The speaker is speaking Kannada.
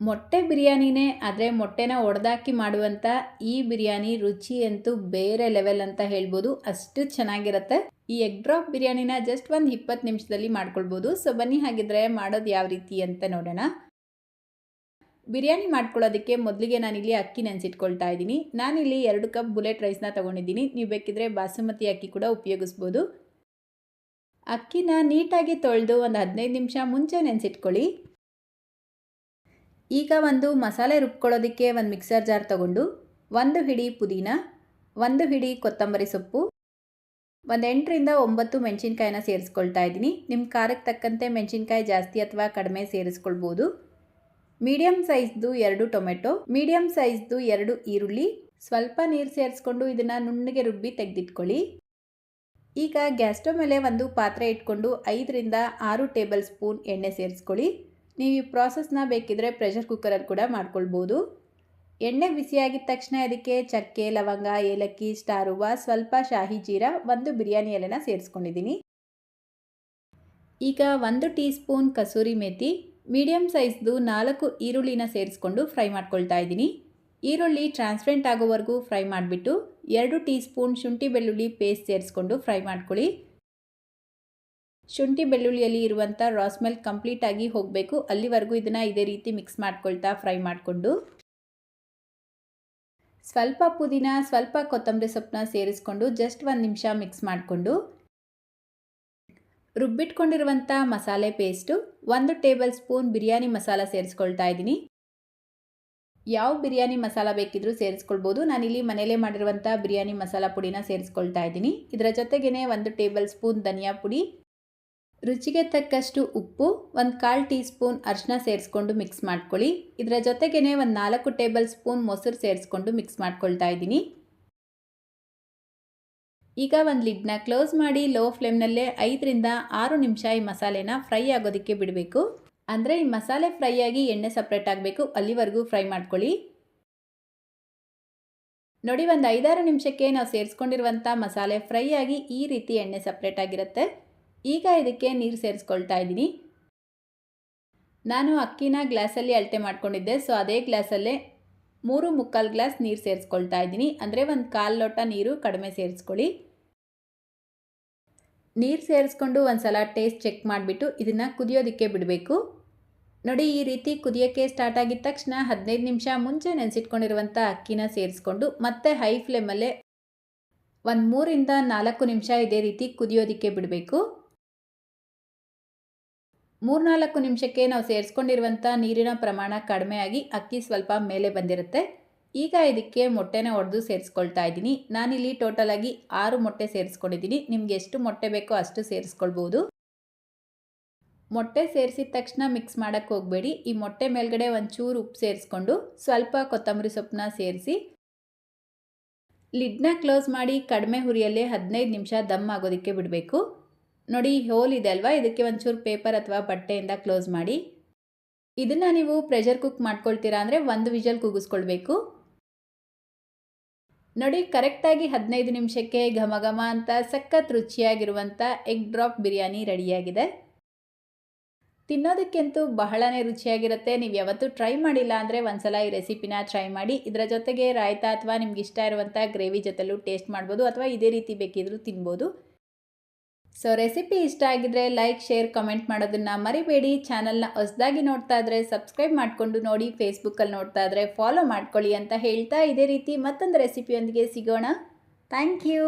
ಮೊಟ್ಟೆ ಬಿರಿಯಾನಿನೇ, ಆದರೆ ಮೊಟ್ಟೆನ ಒಡೆದಾಕಿ ಮಾಡುವಂಥ ಈ ಬಿರಿಯಾನಿ ರುಚಿ ಅಂತೂ ಬೇರೆ ಲೆವೆಲ್ ಅಂತ ಹೇಳ್ಬೋದು. ಅಷ್ಟು ಚೆನ್ನಾಗಿರುತ್ತೆ. ಈ ಎಗ್ ಡ್ರಾಪ್ ಬಿರಿಯಾನಿನ ಜಸ್ಟ್ ಒಂದು ಇಪ್ಪತ್ತು ನಿಮಿಷದಲ್ಲಿ ಮಾಡ್ಕೊಳ್ಬೋದು. ಸೊ ಬನ್ನಿ ಹಾಗಿದ್ರೆ ಮಾಡೋದು ಯಾವ ರೀತಿ ಅಂತ ನೋಡೋಣ. ಬಿರಿಯಾನಿ ಮಾಡ್ಕೊಳ್ಳೋದಕ್ಕೆ ಮೊದಲಿಗೆ ನಾನಿಲ್ಲಿ ಅಕ್ಕಿ ನೆನೆಸಿಟ್ಕೊಳ್ತಾ ಇದ್ದೀನಿ. ನಾನಿಲ್ಲಿ ಎರಡು ಕಪ್ ಬುಲೆಟ್ ರೈಸ್ನ ತೊಗೊಂಡಿದ್ದೀನಿ. ನೀವು ಬೇಕಿದ್ರೆ ಬಾಸುಮತಿ ಅಕ್ಕಿ ಕೂಡ ಉಪಯೋಗಿಸ್ಬೋದು. ಅಕ್ಕಿನ ನೀಟಾಗಿ ತೊಳೆದು ಒಂದು ಹದಿನೈದು ನಿಮಿಷ ಮುಂಚೆ ನೆನೆಸಿಟ್ಕೊಳ್ಳಿ. ಈಗ ಒಂದು ಮಸಾಲೆ ರುಬ್ಕೊಳ್ಳೋದಕ್ಕೆ ಒಂದು ಮಿಕ್ಸರ್ ಜಾರ್ ತಗೊಂಡು ಒಂದು ಹಿಡಿ ಪುದೀನ, ಒಂದು ಹಿಡಿ ಕೊತ್ತಂಬರಿ ಸೊಪ್ಪು, ಒಂದು ಎಂಟರಿಂದ ಒಂಬತ್ತು ಮೆಣಸಿನ್ಕಾಯಿನ ಸೇರಿಸ್ಕೊಳ್ತಾ ಇದ್ದೀನಿ. ನಿಮ್ಮ ಖಾರಕ್ಕೆ ತಕ್ಕಂತೆ ಮೆಣಸಿನ್ಕಾಯಿ ಜಾಸ್ತಿ ಅಥವಾ ಕಡಿಮೆ ಸೇರಿಸ್ಕೊಳ್ಬೋದು. ಮೀಡಿಯಮ್ ಸೈಜ್ದು ಎರಡು ಟೊಮೆಟೊ ಮೀಡಿಯಮ್ ಸೈಜ್ದು ಎರಡು ಈರುಳ್ಳಿ, ಸ್ವಲ್ಪ ನೀರು ಸೇರಿಸ್ಕೊಂಡು ಇದನ್ನು ನುಣ್ಣಗೆ ರುಬ್ಬಿ ತೆಗೆದಿಟ್ಕೊಳ್ಳಿ. ಈಗ ಗ್ಯಾಸ್ ಮೇಲೆ ಒಂದು ಪಾತ್ರೆ ಇಟ್ಕೊಂಡು ಐದರಿಂದ ಆರು ಟೇಬಲ್ ಸ್ಪೂನ್ ಎಣ್ಣೆ ಸೇರಿಸ್ಕೊಳ್ಳಿ. ನೀವು ಈ ಪ್ರಾಸೆಸ್ನ ಬೇಕಿದ್ರೆ ಪ್ರೆಷರ್ ಕುಕ್ಕರಲ್ಲಿ ಕೂಡ ಮಾಡ್ಕೊಳ್ಬೋದು. ಎಣ್ಣೆ ಬಿಸಿಯಾಗಿದ ತಕ್ಷಣ ಅದಕ್ಕೆ ಚಕ್ಕೆ, ಲವಂಗ, ಏಲಕ್ಕಿ ಸ್ಟಾರುವ ಸ್ವಲ್ಪ ಶಾಹಿ ಜೀರಾ, ಒಂದು ಬಿರಿಯಾನಿ ಎಲೆನ ಸೇರಿಸ್ಕೊಂಡಿದ್ದೀನಿ. ಈಗ ಒಂದು tea spoon kasuri methi medium ಸೈಜ್ದು ನಾಲ್ಕು ಈರುಳ್ಳಿನ ಸೇರಿಸ್ಕೊಂಡು ಫ್ರೈ ಮಾಡ್ಕೊಳ್ತಾ ಇದ್ದೀನಿ. ಈರುಳ್ಳಿ ಟ್ರಾನ್ಸ್ಪರೆಂಟ್ ಆಗೋವರೆಗೂ ಫ್ರೈ ಮಾಡಿಬಿಟ್ಟು ಎರಡು ಟೀ ಸ್ಪೂನ್ ಶುಂಠಿ ಬೆಳ್ಳುಳ್ಳಿ ಪೇಸ್ಟ್ ಸೇರಿಸ್ಕೊಂಡು ಫ್ರೈ ಮಾಡ್ಕೊಳ್ಳಿ. ಶುಂಠಿ ಬೆಳ್ಳುಳ್ಳಿಯಲ್ಲಿ ಇರುವಂಥ ರಾಸ್ಮೆಲ್ ಕಂಪ್ಲೀಟಾಗಿ ಹೋಗಬೇಕು. ಅಲ್ಲಿವರೆಗೂ ಇದನ್ನು ಇದೇ ರೀತಿ ಮಿಕ್ಸ್ ಮಾಡ್ಕೊಳ್ತಾ ಫ್ರೈ ಮಾಡಿಕೊಂಡು. ಸ್ವಲ್ಪ ಪುದೀನ, ಸ್ವಲ್ಪ ಕೊತ್ತಂಬರಿ ಸೊಪ್ಪನ್ನ ಸೇರಿಸ್ಕೊಂಡು ಜಸ್ಟ್ ಒಂದು ನಿಮಿಷ ಮಿಕ್ಸ್ ಮಾಡಿಕೊಂಡು. ರುಬ್ಬಿಟ್ಕೊಂಡಿರುವಂಥ ಮಸಾಲೆ ಪೇಸ್ಟು ಒಂದು ಟೇಬಲ್ ಸ್ಪೂನ್ ಬಿರಿಯಾನಿ ಮಸಾಲ ಸೇರಿಸ್ಕೊಳ್ತಾ ಇದ್ದೀನಿ. ಯಾವ ಬಿರಿಯಾನಿ ಮಸಾಲ ಬೇಕಿದ್ರೂ ಸೇರಿಸ್ಕೊಳ್ಬೋದು. ನಾನಿಲ್ಲಿ ಮನೆಯಲ್ಲೇ ಮಾಡಿರುವಂಥ ಬಿರಿಯಾನಿ ಮಸಾಲ ಪುಡಿನ ಸೇರಿಸ್ಕೊಳ್ತಾ ಇದ್ದೀನಿ. ಇದರ ಜೊತೆಗೇ ಒಂದು ಟೇಬಲ್ ಸ್ಪೂನ್ ಧನಿಯಾ ಪುಡಿ ರುಚಿಗೆ ತಕ್ಕಷ್ಟು ಉಪ್ಪು, ಒಂದು ಕಾಲು ಟೀ ಸ್ಪೂನ್ ಅರಿಶಿನ ಸೇರಿಸ್ಕೊಂಡು ಮಿಕ್ಸ್ ಮಾಡ್ಕೊಳ್ಳಿ. ಇದರ ಜೊತೆಗೇ ಒಂದು ನಾಲ್ಕು ಟೇಬಲ್ ಸ್ಪೂನ್ ಮೊಸರು ಸೇರಿಸ್ಕೊಂಡು ಮಿಕ್ಸ್ ಮಾಡ್ಕೊಳ್ತಾ ಇದ್ದೀನಿ. ಈಗ ಒಂದು ಲಿಡ್ನ ಕ್ಲೋಸ್ ಮಾಡಿ ಲೋ ಫ್ಲೇಮ್ನಲ್ಲೇ ಐದರಿಂದ ಆರು ನಿಮಿಷ ಈ ಮಸಾಲೆನ ಫ್ರೈ ಆಗೋದಕ್ಕೆ ಬಿಡಬೇಕು. ಅಂದರೆ ಈ ಮಸಾಲೆ ಫ್ರೈ ಆಗಿ ಎಣ್ಣೆ ಸಪ್ರೇಟ್ ಆಗಬೇಕು, ಅಲ್ಲಿವರೆಗೂ ಫ್ರೈ ಮಾಡ್ಕೊಳ್ಳಿ. ನೋಡಿ, ಒಂದು ಐದಾರು ನಿಮಿಷಕ್ಕೆ ನಾವು ಸೇರಿಸ್ಕೊಂಡಿರುವಂಥ ಮಸಾಲೆ ಫ್ರೈ ಆಗಿ ಈ ರೀತಿ ಎಣ್ಣೆ ಸಪ್ರೇಟ್ ಆಗಿರುತ್ತೆ. ಈಗ ಇದಕ್ಕೆ ನೀರು ಸೇರಿಸ್ಕೊಳ್ತಾ ಇದ್ದೀನಿ. ನಾನು ಅಕ್ಕಿನ ಗ್ಲಾಸಲ್ಲಿ ಅಳತೆ ಮಾಡ್ಕೊಂಡಿದ್ದೆ. ಸೊ, ಅದೇ ಗ್ಲಾಸಲ್ಲೇ ಮೂರು ಮುಕ್ಕಾಲು ಗ್ಲಾಸ್ ನೀರು ಸೇರಿಸ್ಕೊಳ್ತಾ ಇದ್ದೀನಿ. ಅಂದರೆ ಒಂದು ಕಾಲು ಲೋಟ ನೀರು ಕಡಿಮೆ ಸೇರಿಸ್ಕೊಳ್ಳಿ. ನೀರು ಸೇರಿಸ್ಕೊಂಡು ಒಂದು ಸಲ ಟೇಸ್ಟ್ ಚೆಕ್ ಮಾಡಿಬಿಟ್ಟು ಇದನ್ನು ಕುದಿಯೋದಕ್ಕೆ ಬಿಡಬೇಕು. ನೋಡಿ, ಈ ರೀತಿ ಕುದಿಯೋಕ್ಕೆ ಸ್ಟಾರ್ಟ್ ಆಗಿದ ತಕ್ಷಣ ಹದಿನೈದು ನಿಮಿಷ ಮುಂಚೆ ನೆನೆಸಿಟ್ಕೊಂಡಿರುವಂಥ ಅಕ್ಕಿನ ಸೇರಿಸ್ಕೊಂಡು ಮತ್ತೆ ಹೈ ಫ್ಲೇಮಲ್ಲೇ ಒಂದು ಮೂರಿಂದ ನಾಲ್ಕು ನಿಮಿಷ ಇದೇ ರೀತಿ ಕುದಿಯೋದಕ್ಕೆ ಬಿಡಬೇಕು. ಮೂರ್ನಾಲ್ಕು ನಿಮಿಷಕ್ಕೆ ನಾವು ಸೇರಿಸ್ಕೊಂಡಿರುವಂಥ ನೀರಿನ ಪ್ರಮಾಣ ಕಡಿಮೆಯಾಗಿ ಅಕ್ಕಿ ಸ್ವಲ್ಪ ಮೇಲೆ ಬಂದಿರುತ್ತೆ. ಈಗ ಇದಕ್ಕೆ ಮೊಟ್ಟೆನ ಒಡೆದು ಸೇರಿಸ್ಕೊಳ್ತಾ ಇದ್ದೀನಿ. ನಾನಿಲ್ಲಿ ಟೋಟಲಾಗಿ ಆರು ಮೊಟ್ಟೆ ಸೇರಿಸ್ಕೊಂಡಿದ್ದೀನಿ. ನಿಮ್ಗೆ ಎಷ್ಟು ಮೊಟ್ಟೆ ಬೇಕೋ ಅಷ್ಟು ಸೇರಿಸ್ಕೊಳ್ಬೋದು. ಮೊಟ್ಟೆ ಸೇರಿಸಿದ ತಕ್ಷಣ ಮಿಕ್ಸ್ ಮಾಡೋಕ್ಕೆ ಹೋಗಬೇಡಿ. ಈ ಮೊಟ್ಟೆ ಮೇಲ್ಗಡೆ ಒಂಚೂರು ಉಪ್ಪು ಸೇರಿಸ್ಕೊಂಡು ಸ್ವಲ್ಪ ಕೊತ್ತಂಬರಿ ಸೊಪ್ಪನ್ನ ಸೇರಿಸಿ ಲಿಡ್ನ ಕ್ಲೋಸ್ ಮಾಡಿ ಕಡಿಮೆ ಹುರಿಯಲ್ಲೇ ಹದಿನೈದು ನಿಮಿಷ ದಮ್ ಆಗೋದಕ್ಕೆ ಬಿಡಬೇಕು. ನೋಡಿ, ಹೋಲ್ ಇದೆ ಅಲ್ವಾ? ಇದಕ್ಕೆ ಒಂಚೂರು ಪೇಪರ್ ಅಥವಾ ಬಟ್ಟೆಯಿಂದ ಕ್ಲೋಸ್ ಮಾಡಿ. ಇದನ್ನು ನೀವು ಪ್ರೆಷರ್ ಕುಕ್ ಮಾಡ್ಕೊಳ್ತೀರಾ ಅಂದರೆ ಒಂದು ವಿಷಲ್ ಕೂಗಿಸ್ಕೊಳ್ಬೇಕು. ನೋಡಿ, ಕರೆಕ್ಟಾಗಿ ಹದಿನೈದು ನಿಮಿಷಕ್ಕೆ ಘಮ ಘಮ ಅಂತ ಸಖತ್ ರುಚಿಯಾಗಿರುವಂಥ ಎಗ್ ಡ್ರಾಪ್ ಬಿರಿಯಾನಿ ರೆಡಿಯಾಗಿದೆ. ತಿನ್ನೋದಕ್ಕಂತೂ ಬಹಳನೇ ರುಚಿಯಾಗಿರುತ್ತೆ. ನೀವು ಯಾವತ್ತೂ ಟ್ರೈ ಮಾಡಿಲ್ಲ ಅಂದರೆ ಒಂದ್ಸಲ ಈ ರೆಸಿಪಿನ ಟ್ರೈ ಮಾಡಿ. ಇದರ ಜೊತೆಗೆ ರಾಯ್ತಾ ಅಥವಾ ನಿಮ್ಗೆ ಇಷ್ಟ ಇರುವಂಥ ಗ್ರೇವಿ ಜೊತೆಲೂ ಟೇಸ್ಟ್ ಮಾಡ್ಬೋದು ಅಥವಾ ಇದೇ ರೀತಿ ಬೇಕಿದ್ರೂ ತಿನ್ಬೋದು. ಸೊ ರೆಸಿಪಿ ಇಷ್ಟ ಆಗಿದ್ರೆ ಲೈಕ್ ಶೇರ್ ಕಮೆಂಟ್ ಮಾಡೋದನ್ನು ಮರಿಬೇಡಿ. ಚಾನಲ್ನ ಹೊಸದಾಗಿ ನೋಡ್ತಾ ಇದ್ರೆ ಸಬ್ಸ್ಕ್ರೈಬ್ ಮಾಡಿಕೊಂಡು ನೋಡಿ. ಫೇಸ್ಬುಕ್ಕಲ್ಲಿ ನೋಡ್ತಾ ಇದ್ರೆ ಫಾಲೋ ಮಾಡ್ಕೊಳ್ಳಿ ಅಂತ ಹೇಳ್ತಾ ಇದೇ ರೀತಿ ಮತ್ತೊಂದು ರೆಸಿಪಿಯೊಂದಿಗೆ ಸಿಗೋಣ. Thank you